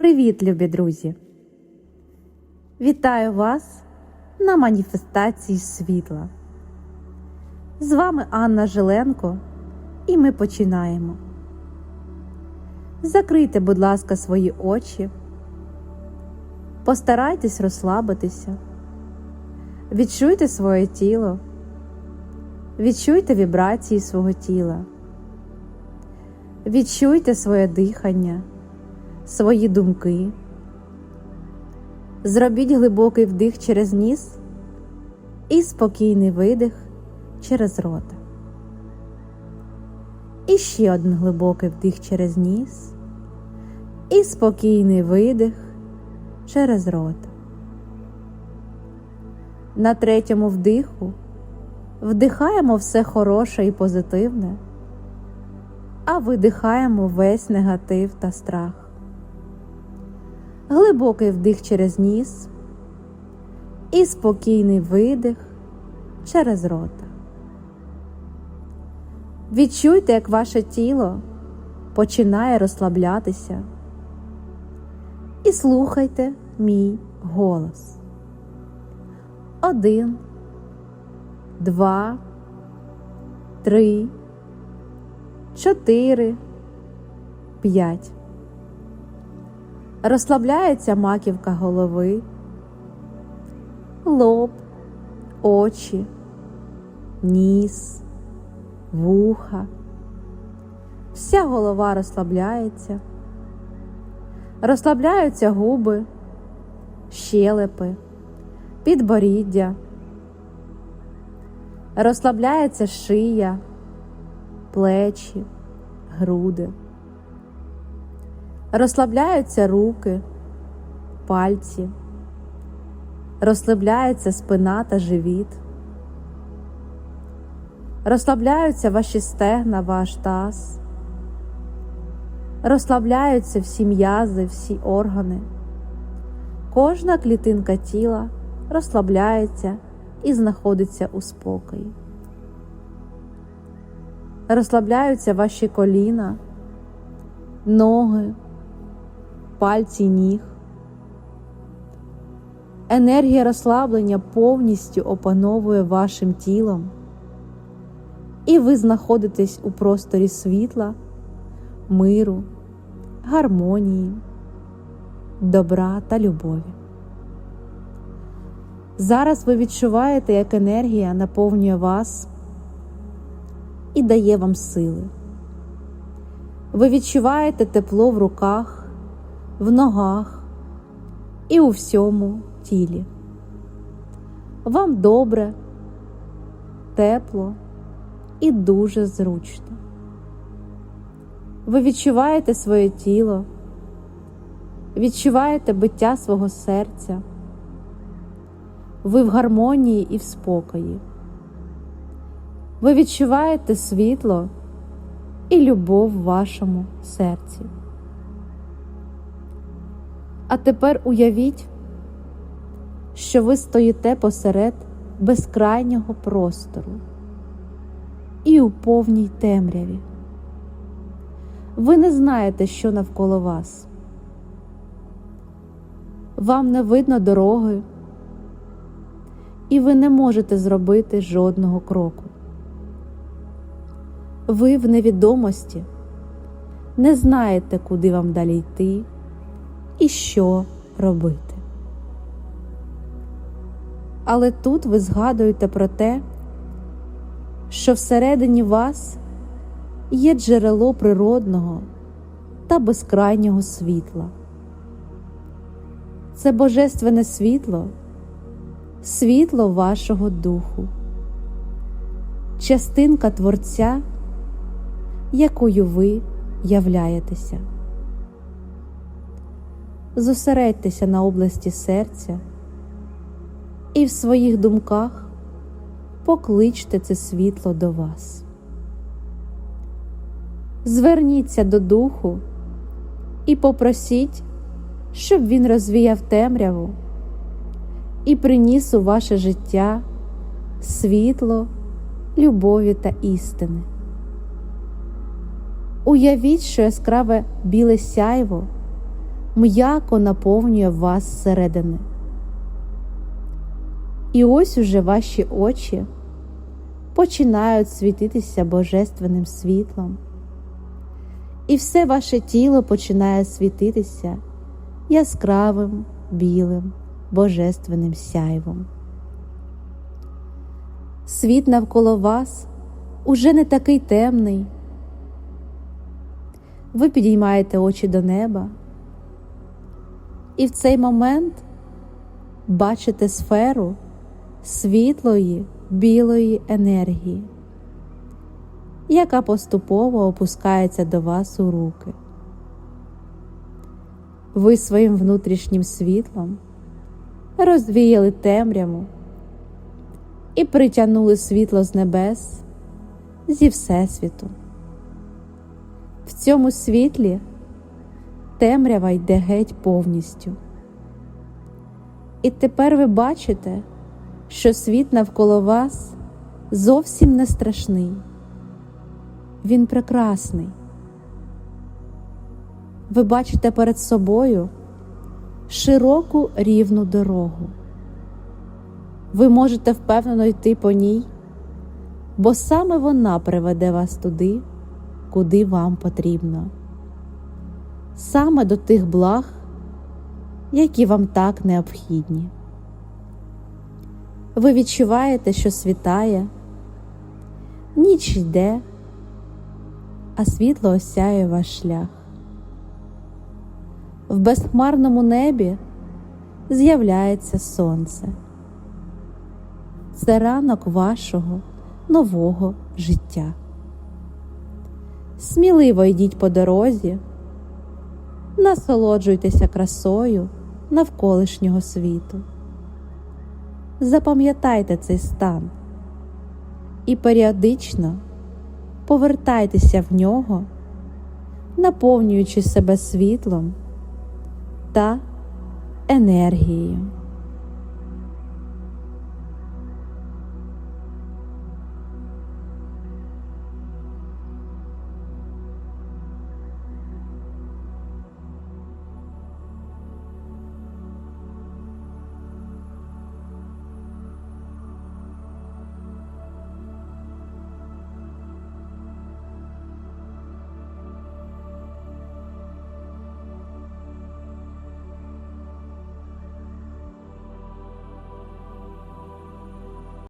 Привіт, любі друзі! Вітаю вас на маніфестації світла. З вами Анна Жиленко, і ми починаємо. Закрийте, будь ласка, свої очі, постарайтесь розслабитися, відчуйте своє тіло, відчуйте вібрації свого тіла, відчуйте своє дихання свої думки. Зробіть глибокий вдих через ніс і спокійний видих через рота. І ще один глибокий вдих через ніс і спокійний видих через рота. На третьому вдиху вдихаємо все хороше і позитивне, а видихаємо весь негатив та страх глибокий вдих через ніс і спокійний видих через рота. Відчуйте, як ваше тіло починає розслаблятися. І слухайте мій голос. Один, два, три, чотири, п'ять розслабляється маківка голови, лоб, очі, ніс, вуха. Вся голова розслабляється, розслабляються губи, щелепи, підборіддя, розслабляється шия, плечі, груди розслабляються руки, пальці, розслабляється спина та живіт, розслабляються ваші стегна, ваш таз, розслабляються всі м'язи, всі органи, кожна клітинка тіла розслабляється і знаходиться у спокої. Розслабляються ваші коліна, ноги, пальці ніг. Енергія розслаблення повністю опановує вашим тілом, і ви знаходитесь у просторі світла, миру, гармонії, добра та любові. Зараз ви відчуваєте, як енергія наповнює вас і дає вам сили. Ви відчуваєте тепло в руках в ногах і у всьому тілі. Вам добре, тепло і дуже зручно. Ви відчуваєте своє тіло, відчуваєте биття свого серця, ви в гармонії і в спокої. Ви відчуваєте світло і любов в вашому серці. А тепер уявіть, що ви стоїте посеред безкрайнього простору і у повній темряві. Ви не знаєте, що навколо вас. Вам не видно дороги, і ви не можете зробити жодного кроку. Ви в невідомості не знаєте, куди вам далі йти і що робити. Але тут ви згадуєте про те, що всередині вас є джерело природного та безкрайнього світла. Це Божественне світло, світло вашого духу, частинка Творця, якою ви являєтеся зосередьтеся на області серця і в своїх думках покличте це світло до вас. Зверніться до духу і попросіть, щоб він розвіяв темряву і приніс у ваше життя світло, любові та істини. Уявіть, що яскраве біле сяйво м'яко наповнює вас зсередини. І ось уже ваші очі починають світитися божественним світлом, і все ваше тіло починає світитися яскравим, білим, божественним сяйвом. Світ навколо вас уже не такий темний. Ви підіймаєте очі до неба, і в цей момент бачите сферу світлої білої енергії, яка поступово опускається до вас у руки. Ви своїм внутрішнім світлом розвіяли темряву і притягнули світло з небес зі Всесвіту. В цьому світлі темрява йде геть повністю. І тепер ви бачите, що світ навколо вас зовсім не страшний, він прекрасний. Ви бачите перед собою широку рівну дорогу. Ви можете впевнено йти по ній, бо саме вона приведе вас туди, куди вам потрібно, саме до тих благ, які вам так необхідні. Ви відчуваєте, що світає, ніч йде, а світло осяє ваш шлях. В безхмарному небі з'являється сонце. Це ранок вашого нового життя. Сміливо йдіть по дорозі, насолоджуйтеся красою навколишнього світу. Запам'ятайте цей стан і періодично повертайтеся в нього, наповнюючи себе світлом та енергією.